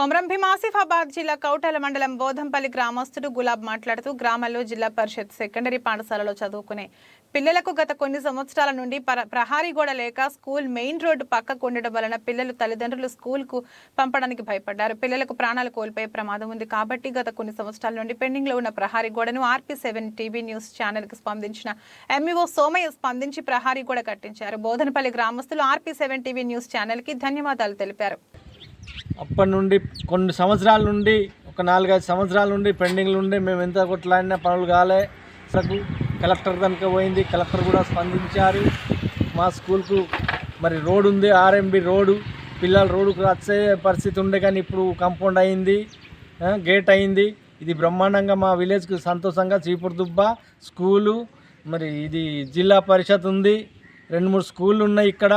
కొమరం భీం ఆసిఫాబాద్ జిల్లా కౌటల మండలం బోధంపల్లి గ్రామస్తుడు గులాబ్ మాట్లాడుతూ గ్రామంలో జిల్లా పరిషత్ సెకండరీ పాఠశాలలో చదువుకునే పిల్లలకు గత కొన్ని సంవత్సరాల నుండి ప్రహారీ గోడ లేక స్కూల్ మెయిన్ రోడ్డు పక్కకు ఉండడం వలన పిల్లలు తల్లిదండ్రులు స్కూల్కు పంపడానికి భయపడ్డారు. పిల్లలకు ప్రాణాలు కోల్పోయే ప్రమాదం ఉంది కాబట్టి గత కొన్ని సంవత్సరాల నుండి పెండింగ్లో ఉన్న ప్రహారీ గోడను ఆర్పీ సెవెన్ టీవీ న్యూస్ ఛానల్కి స్పందించిన ఎంఈఓ సోమయ్య స్పందించి ప్రహారీ గోడ కట్టించారు. బోధనపల్లి గ్రామస్తులు ఆర్పీ సెవెన్ టీవీ న్యూస్ ఛానల్కి ధన్యవాదాలు తెలిపారు. అప్పటి నుండి కొన్ని సంవత్సరాల నుండి ఒక నాలుగైదు సంవత్సరాల నుండి పెండింగ్లు ఉండి మేము ఎంత కొట్లాడినా పనులు కాలే. అసలు కలెక్టర్ కనుక పోయింది. కలెక్టర్ కూడా స్పందించారు. మా స్కూల్కు మరి రోడ్ ఉంది ఆర్ఎంబి రోడ్డు పిల్లలు రోడ్డుకు వచ్చే పరిస్థితి ఉండే కానీ ఇప్పుడు కాంపౌండ్ అయింది గేట్ అయింది. ఇది బ్రహ్మాండంగా మా విలేజ్కి సంతోషంగా చీపురుదుబ్బ స్కూలు మరి ఇది జిల్లా పరిషత్ ఉంది. రెండు మూడు స్కూళ్ళు ఉన్నాయి ఇక్కడ.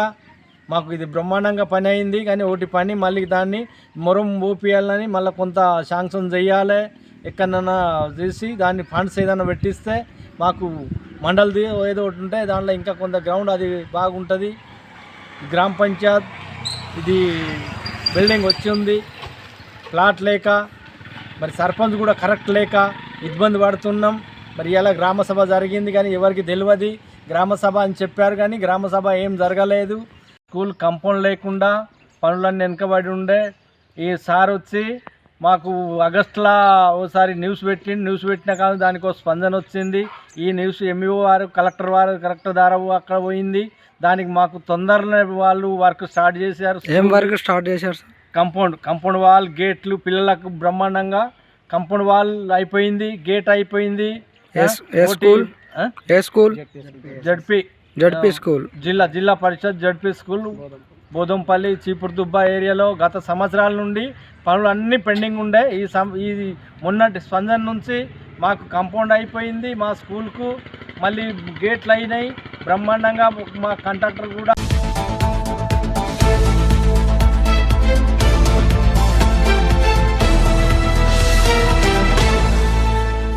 మాకు ఇది బ్రహ్మాండంగా పని అయింది కానీ ఒకటి పని మళ్ళీ దాన్ని మొరం ఊపియాలని మళ్ళీ కొంత శాంక్షన్ చేయాలి ఎక్కడన్నా చేసి దాన్ని ఫండ్స్ ఏదైనా పెట్టిస్తే మాకు మండలిది ఏదో ఒకటి ఉంటే దాంట్లో ఇంకా కొంత గ్రౌండ్ అది బాగుంటుంది. గ్రామ పంచాయత్ ఇది బిల్డింగ్ వచ్చి ఉంది. ప్లాట్ లేక మరి సర్పంచ్ కూడా కరెక్ట్ లేక ఇబ్బంది పడుతున్నాం. మరి ఇలా గ్రామసభ జరిగింది కానీ ఎవరికి తెలియదు గ్రామసభ అని చెప్పారు కానీ గ్రామ సభ ఏం జరగలేదు. స్కూల్ కంపౌండ్ లేకుండా పనులన్నీ వెనకబడి ఉండే ఈ సార్ వచ్చి మాకు ఆగస్టులో ఓసారి న్యూస్ పెట్టి న్యూస్ పెట్టినా కానీ దానికి ఒక స్పందన వచ్చింది. ఈ న్యూస్ ఎంఈఓ వారు కలెక్టర్ వారు కలెక్టర్ ద్వారా అక్కడ పోయింది. దానికి మాకు తొందరనే వాళ్ళు వర్క్ స్టార్ట్ చేశారు. ఏం వర్క్ స్టార్ట్ చేశారు కంపౌండ్ కంపౌండ్ వాల్ గేట్లు పిల్లలకు బ్రహ్మాండంగా కంపౌండ్ వాల్ అయిపోయింది గేట్ అయిపోయింది. School? ZP. ZP school. Zilla Zilla Parishad ZP school బోధంపల్లి చీపురుదుబ్బ ఏరియాలో గత సంవత్సరాల నుండి పనులు అన్నీ పెండింగ్ ఉండే. ఈ సం ఈ మొన్నటి స్పందన నుంచి మాకు కంపౌండ్ అయిపోయింది మా స్కూల్కు. మళ్ళీ గేట్లు అయినాయి. బ్రహ్మాండంగా మా కండక్టర్ కూడా